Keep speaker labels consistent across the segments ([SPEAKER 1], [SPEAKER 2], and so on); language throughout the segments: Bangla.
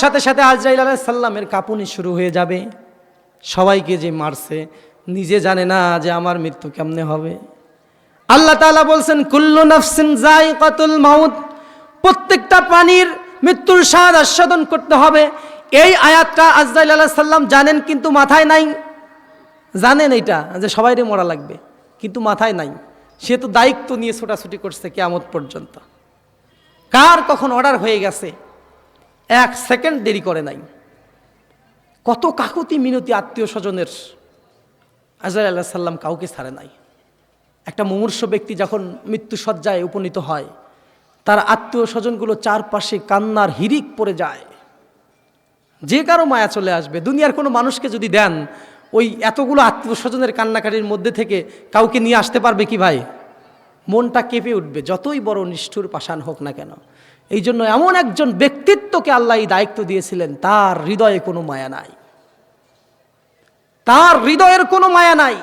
[SPEAKER 1] সাথে সাথে আজরাইল আলাহ সাল্লামের কাঁপুনি শুরু হয়ে যাবে। সবাইকে যে মারছে, নিজে জানে না যে আমার মৃত্যু কেমনে হবে। আল্লাহ তাআলা বলছেন, কুল্লু নাফসিন কতুল মাউত। প্রত্যেকটা প্রাণীর মৃত্যুর স্বাদ আস্বাদন করতে হবে। এই আয়াতটা আজরাইল আলাহ সাল্লাম জানেন কিন্তু মাথায় নাই। জানেন এটা, যে সবাইরে মরা লাগবে, কিন্তু মাথায় নাই। সে তো দায়িত্ব নিয়ে ছোটাছুটি করছে কেয়ামত পর্যন্ত। কার কখন অর্ডার হয়ে গেছে? এক সেকেন্ড দেরি করে নাই। কত কাকুতি মিনতি আত্মীয় স্বজনের আজরাইল আল্লাহ সাল্লাম কাউকে ছাড়ে নাই। একটা মুমূর্ষ ব্যক্তি যখন মৃত্যুসজ্জায় উপনীত হয়, তার আত্মীয় স্বজনগুলো চারপাশে কান্নার হিরিক পড়ে যায়। যে কারও মায়া চলে আসবে। দুনিয়ার কোনো মানুষকে যদি দেন, ওই এতগুলো আত্মীয় স্বজনের কান্নাকাটির মধ্যে থেকে কাউকে নিয়ে আসতে পারবে কি ভাই? মনটা কেঁপে উঠবে, যতই বড় নিষ্ঠুর পাষাণ হোক না কেন। এই জন্য এমন একজন ব্যক্তিত্বকে আল্লাহ এই দায়িত্ব দিয়েছিলেন, তার হৃদয়ে কোনো মায়া নাই। তার হৃদয়ের কোনো মায়া নাই।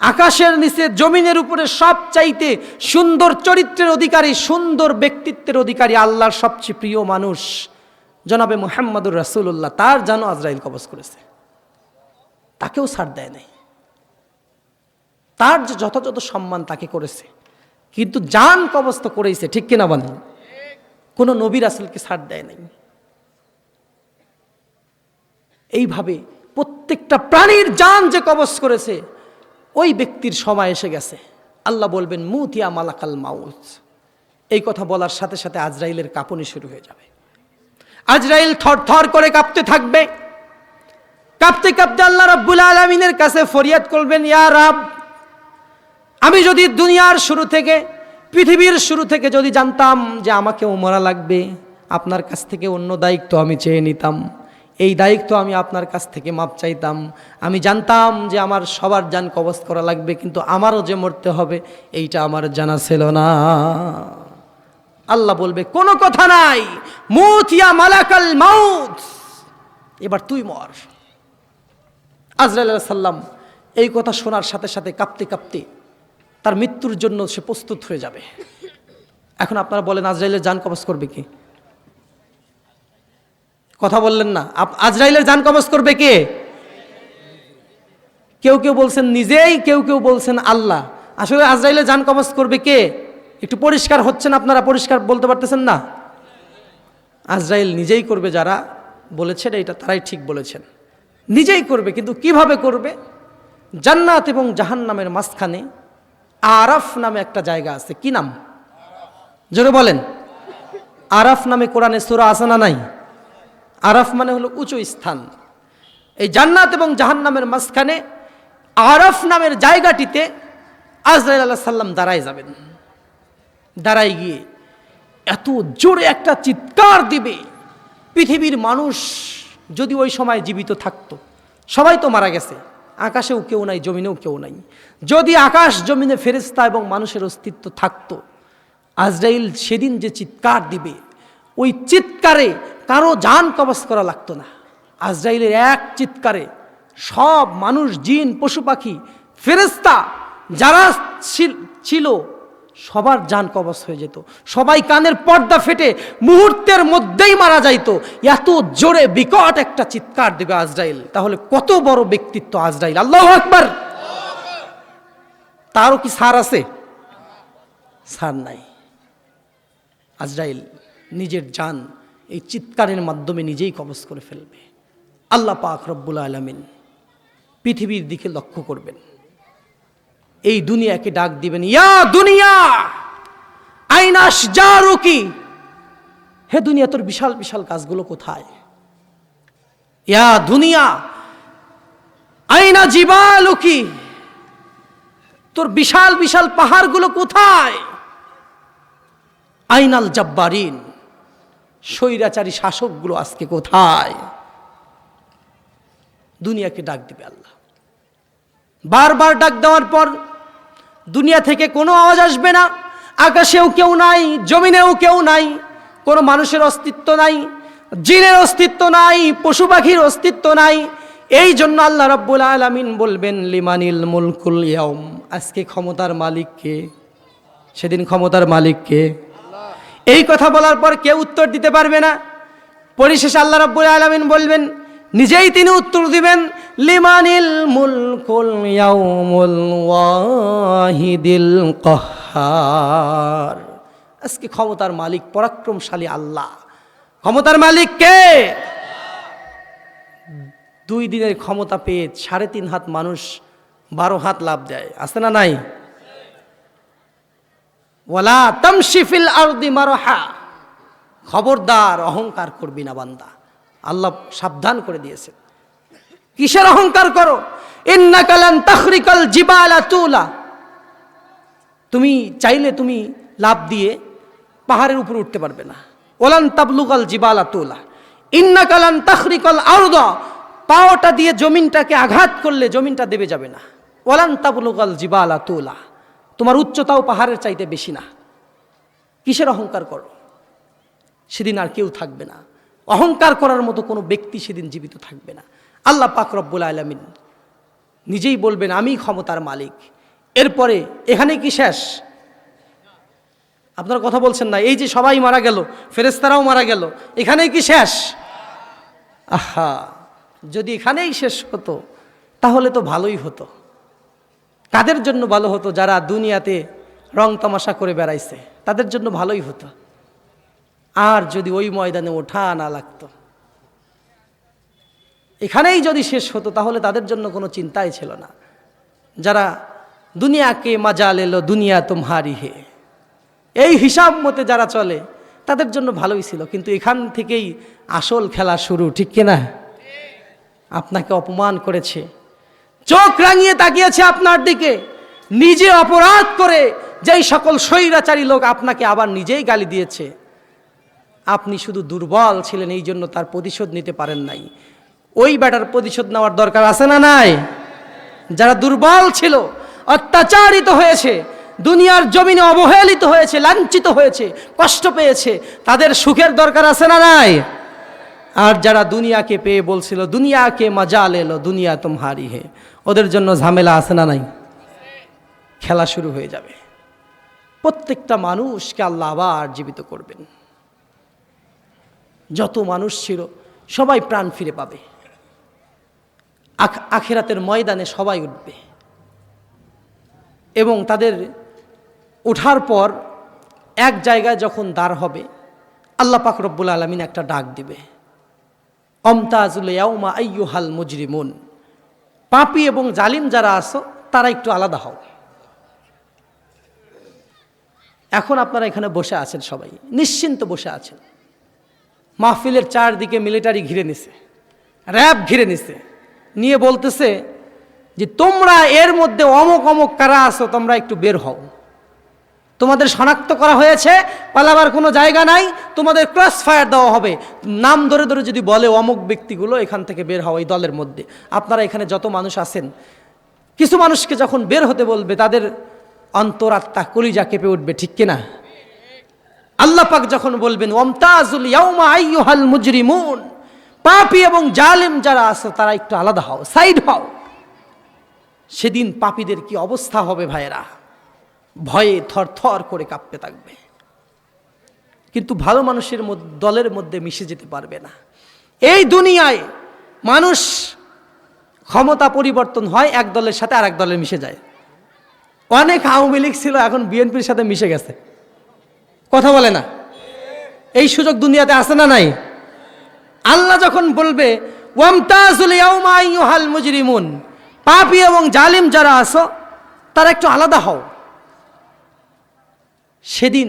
[SPEAKER 1] আকাশের নিচে, জমিনের উপরে সব চাইতে সুন্দর চরিত্রের অধিকারী, সুন্দর ব্যক্তিত্বের অধিকারী আল্লাহর সবচেয়ে প্রিয় মানুষ জনাবে মোহাম্মদুর রাসুল্লাহ তার যেন আজরাইল কবজ করেছে। তাকেও ছাড় দেয় নাই। তার যে যথাযথ সম্মান তাকে করেছে। কিন্তু জান কবজ তো করেছে ঠিক কিনা বলেন? কোনো নবী রাসুলকে ছাড় দেয় নাই। এইভাবে প্রত্যেকটা প্রাণীর জান যে কবজ করেছে, ওই ব্যক্তির সময় এসে গেছে। আল্লাহ বলবেন, মুতিয়া মালাকাল মাউজ এই কথা বলার সাথে সাথে আজরাইলের কাঁপুনি শুরু হয়ে যাবে। আজরাইল থর থর করে কাঁপতে থাকবে। কাঁপতে কাঁপতে আল্লাহ রাব্বুল আলমিনের কাছে ফরিয়াদ করবেন, ইয়া রাব, আমি যদি দুনিয়ার শুরু থেকে পৃথিবীর শুরু থেকে যদি জানতাম যে আমাকেও মরা লাগবে, আপনার কাছ থেকে অন্য দায়িত্ব আমি চেয়ে নিতাম। এই দায়িত্ব আমি আপনার কাছ থেকে মাপ চাইতাম। আমি জানতাম যে আমার সবার যান কবজ করা লাগবে, কিন্তু আমারও যে মরতে হবে, এইটা আমার জানা ছিল না। আল্লাহ বলবে, কোনো কথা নাই। মুতিয়া মালাকাল মাউত। এবার তুই মর। আজরাল সাল্লাম এই কথা শোনার সাথে সাথে কাঁপতে কাঁপতে তার মৃত্যুর জন্য সে প্রস্তুত হয়ে যাবে। এখন আপনারা বলেন, আজরাইলের যান কবজ করবে কি? কথা বললেন না। আজরাইলের যান কবজ করবে কে? কেউ কেউ বলছেন নিজেই, কেউ কেউ বলছেন আল্লাহ। আসলে আজরাইলের যান কবজ করবে কে? একটু পরিষ্কার হচ্ছেন আপনারা? পরিষ্কার বলতে পারতেছেন না? আজরাইল নিজেই করবে যারা বলেছেন, এটা তারাই ঠিক বলেছেন। নিজেই করবে, কিন্তু কীভাবে করবে? জান্নাত এবং জাহান্নামের মাঝখানে আরাফ নামে একটা জায়গা আছে। কি নাম? জোরে বলেন। আরাফ নামে কোরআনে সুরা আছে না নাই? আরাফ মানে হলো উঁচু স্থান। এই জান্নাত এবং জাহান্নামের মাঝখানে আরাফ নামের জায়গাটিতে আজরাইল আল্লাহ সাল্লাম দাঁড়ায় যাবেন। দাঁড়ায় গিয়ে এত জোরে একটা চিৎকার দিবে, পৃথিবীর মানুষ যদি ওই সময় জীবিত থাকতো, সবাই তো মারা গেছে। আকাশেও কেউ নাই, জমিনেও কেউ নাই। যদি আকাশ জমিনে ফেরিস্তা এবং মানুষের অস্তিত্ব থাকত, আজরাইল সেদিন যে চিৎকার দিবে, ওই চিৎকারে কারও যান কবচ করা লাগতো না। আজরাইলের এক চিৎকারে সব মানুষ, জিন, পশু পাখি ফেরেস্তা যারা ছিল- ছিল সবার যান কবচ হয়ে যেত। সবাই কানের পর্দা ফেটে মুহূর্তের মধ্যেই মারা যাইতো। এত জোরে বিকট একটা চিৎকার দেবে আজরাইল। তাহলে কত বড় ব্যক্তিত্ব আজরাইল। আল্লাহ আকবার! তারও কি সার আছে? সার নাই। আজরাইল নিজের যান এই চিৎকারের মাধ্যমে নিজেই কবজ করে ফেলবে। আল্লাহ পাক রব্বুল আলমিন পৃথিবীর দিকে লক্ষ্য করবেন। এই দুনিয়াকে ডাক দিবেন, ইয়া দুনিয়া আইনাস জারুকি। হে দুনিয়া, তোর বিশাল বিশাল কাজগুলো কোথায়? ইয়া দুনিয়া, আইনা জিবালুকি। তোর বিশাল বিশাল পাহাড়গুলো কোথায়? আইনাল জব্বারিন, স্বৈরাচারী শাসকগুলো আজকে কোথায়? দুনিয়াকে ডাক দিবে আল্লাহ। বারবার ডাক দেওয়ার পর দুনিয়া থেকে কোনো আওয়াজ আসবে না। আকাশেও কেউ নাই, জমিনেও কেউ নাই, কোনো মানুষের অস্তিত্ব নাই, জিনের অস্তিত্ব নাই, পশু পাখির অস্তিত্ব নাই। এই জন্য আল্লাহ রাব্বুল আলামিন বলবেন, লিমানিল মুলকুল ইয়াউম। আজকে ক্ষমতার মালিককে সেদিন ক্ষমতার মালিককে এই কথা বলার পর কেউ উত্তর দিতে পারবে না। পরিশেষে আল্লাহ রাব্বুল আলামিন বলবেন, নিজেই তিনি উত্তর দিবেন লিমানিল মুলকুল ইয়াউমুল ওয়াহিদিল কহার। আজকে ক্ষমতার মালিক, পরাক্রমশালী আল্লাহ। ক্ষমতার মালিক কে? দুই দিনের ক্ষমতা পেয়ে সাড়ে তিন হাত মানুষ, বারো হাত লাভ দেয়। আছে না নাই? ওয়ালা তামশিফিল আরদি মারহা। খবরদার, অহংকার করবি না বান্দা। আল্লাহ সাবধান করে দিয়েছেন। কিসের অহংকার করো? ইন্নাকালান তাখরিকাল জিবালা তুলা। তুমি চাইলে তুমি লাভ দিয়ে পাহাড়ের উপরে উঠতে পারবে না। ওলান তাবলুকাল জিবালা তুলা। ইন্নাকালান তাখরিকাল আরদা। পাওটা দিয়ে জমিনটাকে আঘাত করলে জমিনটা দেবে যাবে না। ওলান তাবলুকাল জিবালা তুলা। তোমার উচ্চতাও পাহাড়ের চাইতে বেশি না। কিসের অহংকার করো? সেদিন আর কেউ থাকবে না। অহংকার করার মতো কোনো ব্যক্তি সেদিন জীবিত থাকবে না। আল্লাহ পাক রব্বুল আলমিন নিজেই বলবেন, আমি ক্ষমতার মালিক। এরপরে, এখানে কি শেষ? আপনারা কথা বলছেন না, এই যে সবাই মারা গেল ফেরেস্তারাও মারা গেল, এখানেই কি শেষ? আহা, যদি এখানেই শেষ হতো, তাহলে তো ভালোই হতো। কাদের জন্য ভালো হতো? যারা দুনিয়াতে রং তামাশা করে বেড়াইছে, তাদের জন্য ভালোই হতো। আর যদি ওই ময়দানে ওঠা না লাগতো। এখানেই যদি শেষ হতো, তাহলে তাদের জন্য কোনো চিন্তাই ছিল না। যারা দুনিয়াকে মাজাল এলো, দুনিয়া তোমারি হে। এই হিসাব মতে যারা চলে, তাদের জন্য ভালোই ছিল, কিন্তু এখান থেকেই আসল খেলা শুরু, ঠিক কিনা আপনাকে অপমান করেছে। চোখ রাঙিয়ে তাকিয়েছে আপনার দিকে। নিজে অপরাধ করে যেই সকল স্বৈরাচারী লোক আপনাকে আবার নিজেই গালি দিয়েছে। আপনি শুধু দুর্বল ছিলেন, এই জন্য তার প্রতিশোধ নিতে পারেন নাই। ওই ব্যাটার প্রতিশোধ নেওয়ার দরকার আছে না নাই? যারা দুর্বল ছিল, অত্যাচারিত হয়েছে, দুনিয়ার জমিনে অবহেলিত হয়েছে, লাঞ্ছিত হয়েছে, কষ্ট পেয়েছে, তাদের সুখের দরকার আছে না নাই? আর যারা দুনিয়াকে পেয়ে বলছিল, দুনিয়াকে মজা এলো, দুনিয়া তোমারি হে। ওদের জন্য ঝামেলা আছে না নাই? খেলা শুরু হয়ে যাবে। প্রত্যেকটা মানুষকে আল্লাহ আবার জীবিত করবেন। যত মানুষ ছিল, সবাই প্রাণ ফিরে পাবে। আখেরাতের ময়দানে সবাই উঠবে। এবং তাদের ওঠার পর এক জায়গায় যখন দাঁড় হবে, আল্লাহ পাক রব্বুল আলমিন একটা ডাক দিবে। অমতাজুল ইয়াউমা আইয়ুহাল মুজরিমুন। পাপি এবং জালিম যারা আছো, তারা একটু আলাদা হও। এখন আপনারা এখানে বসে আছেন সবাই। নিশ্চিন্ত বসে আছেন। মাহফিলের চারদিকে মিলিটারি ঘিরে নিছে। র্যাব ঘিরে নিছে। নিয়ে বলতেছে যে তোমরা এর মধ্যে অমক অমক কারা আছো, তোমরা একটু বের হও। তোমাদের শনাক্ত করা হয়েছে, পালাবার কোনো জায়গা নাই, তোমাদের ক্রস ফায়ার দেওয়া হবে। নাম ধরে ধরে যদি বলে অমুক ব্যক্তিগুলো এখান থেকে বের হওয়া এই দলের মধ্যে। আপনারা এখানে যত মানুষ আছেন, কিছু মানুষকে যখন বের হতে বলবে, তাদের অন্তরাত্মা কলিজা কেঁপে উঠবে, ঠিক কিনা আল্লাহ পাক যখন বলবেন ওমতাজুল ইয়াউমা আইয়ুহাল মুজরিমুন। পাপী এবং জালেম যারা আছে, তারা একটু আলাদা হও, সাইড হও। সেদিন পাপীদের কি অবস্থা হবে ভাইয়েরা? ভয়ে থর থর করে কাঁপতে থাকবে। কিন্তু ভালো মানুষের দলের মধ্যে মিশে যেতে পারবে না। এই দুনিয়ায় মানুষ ক্ষমতা পরিবর্তন হয়, এক দলের সাথে আর এক দলের মিশে যায়। অনেক আওয়ামী লীগ ছিল, এখন বিএনপির সাথে মিশে গেছে। কথা বলে না? এই সুযোগ দুনিয়াতে আছে না নাই? আল্লাহ যখন বলবে, ওয়ামতাজুল ইয়াউমা আইয়ুহাল মুজরিমুন পাপী এবং জালিম যারা আছো, তারা একটু আলাদা হও। সেদিন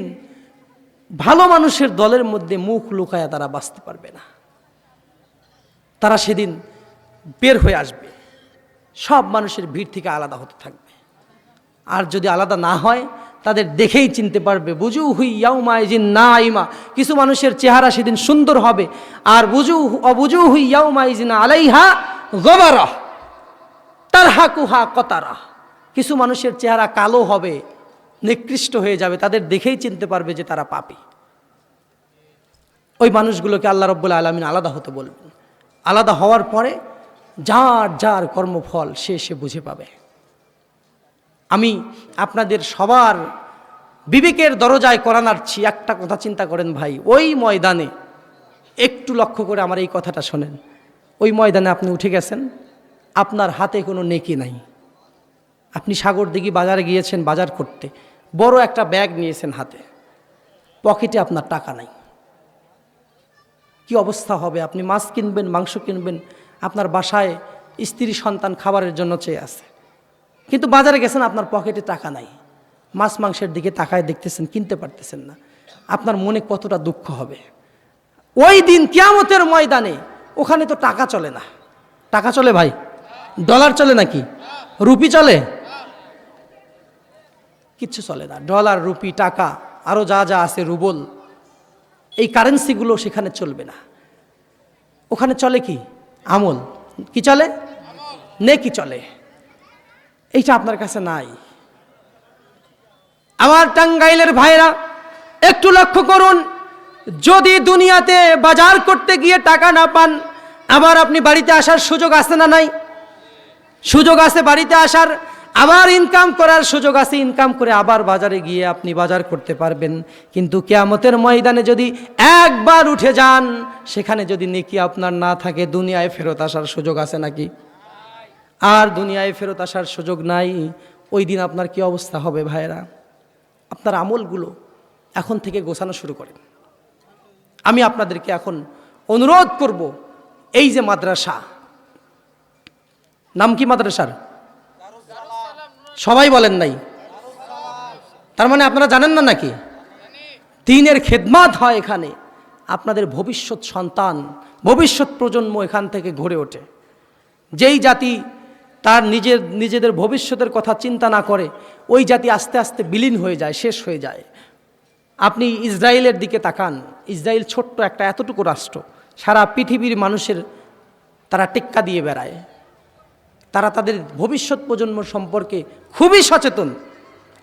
[SPEAKER 1] ভালো মানুষের দলের মধ্যে মুখ লুকায়া তারা বাঁচতে পারবে না। তারা সেদিন বের হয়ে আসবে। সব মানুষের ভিড় থেকে আলাদা হতে থাকবে। আর যদি আলাদা না হয় তাদের দেখেই চিনতে পারবে। বুঝু হুই ইয়াউমা ইজিন না আইমা কিছু মানুষের চেহারা সেদিন সুন্দর হবে। আর বুঝু অবুজু হুই ইয়াউমা ইজিন আলাইহা গবারা। তার হাকুহা কতারা। কিছু মানুষের চেহারা কালো হবে, নিকৃষ্ট হয়ে যাবে। তাদের দেখেই চিনতে পারবে যে তারা পাপী। ওই মানুষগুলোকে আল্লাহ রব্বুল আলমিন আলাদা হতে বলবেন। আলাদা হওয়ার পরে যার যার কর্মফল সে সে বুঝে পাবে। আমি আপনাদের সবার বিবেকের দরজায় করানাচ্ছি একটা কথা চিন্তা করেন ভাই, ওই ময়দানে একটু লক্ষ্য করে আমার এই কথাটা শোনেন। ওই ময়দানে আপনি উঠে গেছেন, আপনার হাতে কোনো নেকি নাই। আপনি সাগর দিঘি বাজারে গিয়েছেন বাজার করতে, বড় একটা ব্যাগ নিয়েছেন হাতে। পকেটে আপনার টাকা নাই। কি অবস্থা হবে? আপনি মাছ কিনবেন, মাংস কিনবেন, আপনার বাসায় স্ত্রী সন্তান খাবারের জন্য চেয়ে আছে। কিন্তু বাজারে গেছেন, আপনার পকেটে টাকা নাই। মাছ মাংসের দিকে তাকায় দেখতেছেন, কিনতে পারতেছেন না। আপনার মনে কতটা দুঃখ হবে? ওই দিন কিয়ামতের ময়দানে ওখানে তো টাকা চলে না। টাকা চলে ভাই? ডলার চলে নাকি? রুপি চলে? কিচ্ছু চলে না। ডলার, রুপি, টাকা আরও যা যা আছে, রুবল, এই কারেন্সিগুলো সেখানে চলবে না। ওখানে চলে কি? আমল। কি চলে? নে কি চলে। এইটা আপনার কাছে নাই। আমার টাঙ্গাইলের ভাইরা, একটু লক্ষ্য করুন, যদি দুনিয়াতে বাজার করতে গিয়ে টাকা না পান, আবার আপনি বাড়িতে আসার সুযোগ আছে না নাই? সুযোগ আছে বাড়িতে আসার, আবার ইনকাম করার সুযোগ আছে ইনকাম করে আবার বাজারে গিয়ে আপনি বাজার করতে পারবেন। কিন্তু কেয়ামতের ময়দানে যদি একবার উঠে যান, সেখানে যদি নেকি আপনার না থাকে, দুনিয়ায় ফেরত আসার সুযোগ আছে নাকি? আর দুনিয়ায় ফেরত আসার সুযোগ নাই। ওই দিন আপনার কি অবস্থা হবে ভাইরা আপনার আমলগুলো এখন থেকে গোছানো শুরু করেন। আমি আপনাদেরকে এখন অনুরোধ করব, এই যে মাদ্রাসা, নাম কি মাদ্রাসার? সবাই বলেন নাই। তার মানে আপনারা জানেন না নাকি? দিনের খেদমাত হয় এখানে। আপনাদের ভবিষ্যৎ সন্তান, ভবিষ্যৎ প্রজন্ম এখান থেকে গড়ে ওঠে। যেই জাতি তার নিজের, নিজেদের ভবিষ্যতের কথা চিন্তা না করে, ওই জাতি আস্তে আস্তে বিলীন হয়ে যায়, শেষ হয়ে যায়। আপনি ইসরায়েলের দিকে তাকান। ইসরায়েল ছোট্ট একটা এতটুকু রাষ্ট্র। সারা পৃথিবীর মানুষের তারা টেক্কা দিয়ে বেড়ায়। তারা তাদের ভবিষ্যৎ প্রজন্ম সম্পর্কে খুবই সচেতন।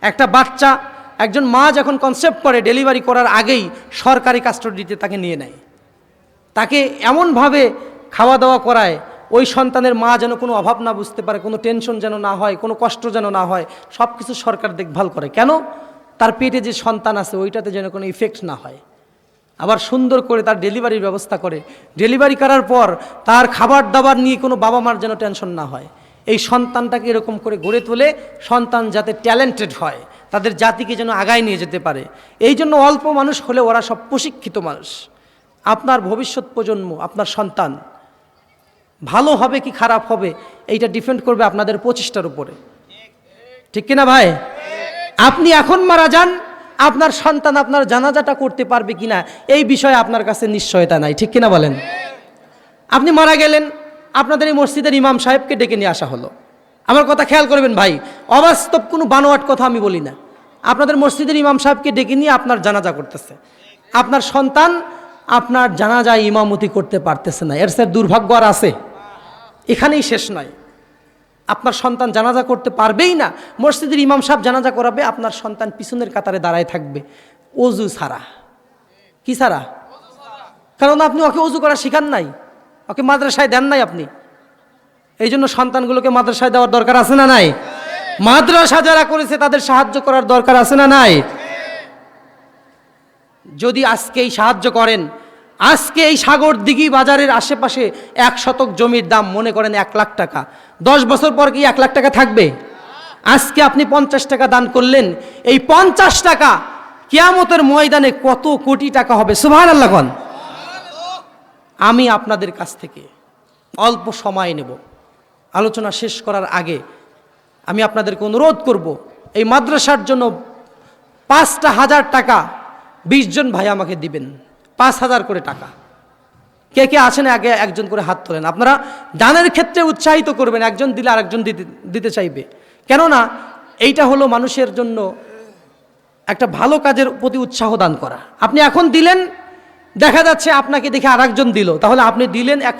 [SPEAKER 1] একটা বাচ্চা, একজন মা যখন কনসেপ্ট করে ডেলিভারি করার আগেই সরকারি কাস্টডিতে তাকে নিয়ে নেয়। তাকে এমনভাবে খাওয়া দাওয়া করায় ওই সন্তানের মা যেন কোনো অভাব না বুঝতে পারে, কোনো টেনশন যেন না হয়, কোনো কষ্ট যেন না হয় সব কিছু সরকার দেখভাল করে। কেন? তার পেটে যে সন্তান আছে, ওইটাতে যেন কোনো ইফেক্ট না হয়। আবার সুন্দর করে তার ডেলিভারির ব্যবস্থা করে। ডেলিভারি করার পর তার খাবার দাবার নিয়ে কোনো বাবা মার যেন টেনশন না হয়। এই সন্তানটাকে এরকম করে গড়ে তোলে, সন্তান যাতে ট্যালেন্টেড হয়, তাদের জাতিকে যেন আগায় নিয়ে যেতে পারে। এই জন্য অল্প মানুষ হলে ওরা সব প্রশিক্ষিত মানুষ। আপনার ভবিষ্যৎ প্রজন্ম, আপনার সন্তান ভালো হবে কি খারাপ হবে, এইটা ডিপেন্ড করবে আপনাদের প্রচেষ্টার উপরে। ঠিক কিনা ভাই? আপনি এখন মারা যান, আপনার সন্তান আপনার জানাজাটা করতে পারবে কিনা, এই বিষয়ে আপনার কাছে নিশ্চয়তা নাই, ঠিক কিনা বলেন? আপনি মারা গেলেন, আপনাদের এই মসজিদের ইমাম সাহেবকে ডেকে নিয়ে আসা হলো। আমার কথা খেয়াল করবেন ভাই, অবাস্তব কোনো বানোয়াট কথা আমি বলি না। আপনাদের মসজিদের ইমাম সাহেবকে ডেকে নিয়ে আপনার জানাজা করতেছে। আপনার সন্তান আপনার জানাজা ইমামতি করতে পারতেছে না। এর স্যার দুর্ভাগ্য আর আছে? এখানেই শেষ নয়। আপনার সন্তান জানাজা করতে পারবেই না। মসজিদের ইমাম সাহেব জানাজা করাবে, আপনার সন্তান পিছনের কাতারে দাঁড়ায় থাকবে। অজু ছাড়া। কি ছাড়া? কারণ আপনি ওকে অজু করা শিখান নাই। ওকে মাদ্রাসায় দেন নাই আপনি। এই জন্য সন্তানগুলোকে মাদ্রাসায় দেওয়ার দরকার আছে না নাই? মাদ্রাসা যারা করেছে তাদের সাহায্য করার দরকার আছে না নাই? যদি আজকেই সাহায্য করেন আজকে এই সাগর দিঘি বাজারের আশেপাশে এক শতক জমির দাম মনে করেন এক লাখ টাকা। দশ বছর পর কি এক লাখ টাকা থাকবে? আজকে আপনি পঞ্চাশ টাকা দান করলেন, এই পঞ্চাশ টাকা কিয়ামতের ময়দানে কত কোটি টাকা হবে? সুভান আল্লাহন আমি আপনাদের কাছ থেকে অল্প সময় নেব। আলোচনা শেষ করার আগে আমি আপনাদেরকে অনুরোধ করব, এই মাদ্রাসার জন্য পাঁচটা হাজার টাকা বিশ জন ভাই আমাকে দিবেন। পাঁচ হাজার করে টাকা। কে কে আছেন আগে একজন করে হাত তোলেন। আপনারা দানের ক্ষেত্রে উৎসাহিত করবেন, একজন দিলে আরেকজন দিতে চাইবে। কেননা এইটা হলো মানুষের জন্য একটা ভালো কাজের প্রতি উৎসাহ দান করা। আপনি এখন দিলেন, দেখা যাচ্ছে আপনাকে দেখে আরেকজন দিল। তাহলে আপনি দিলেন এক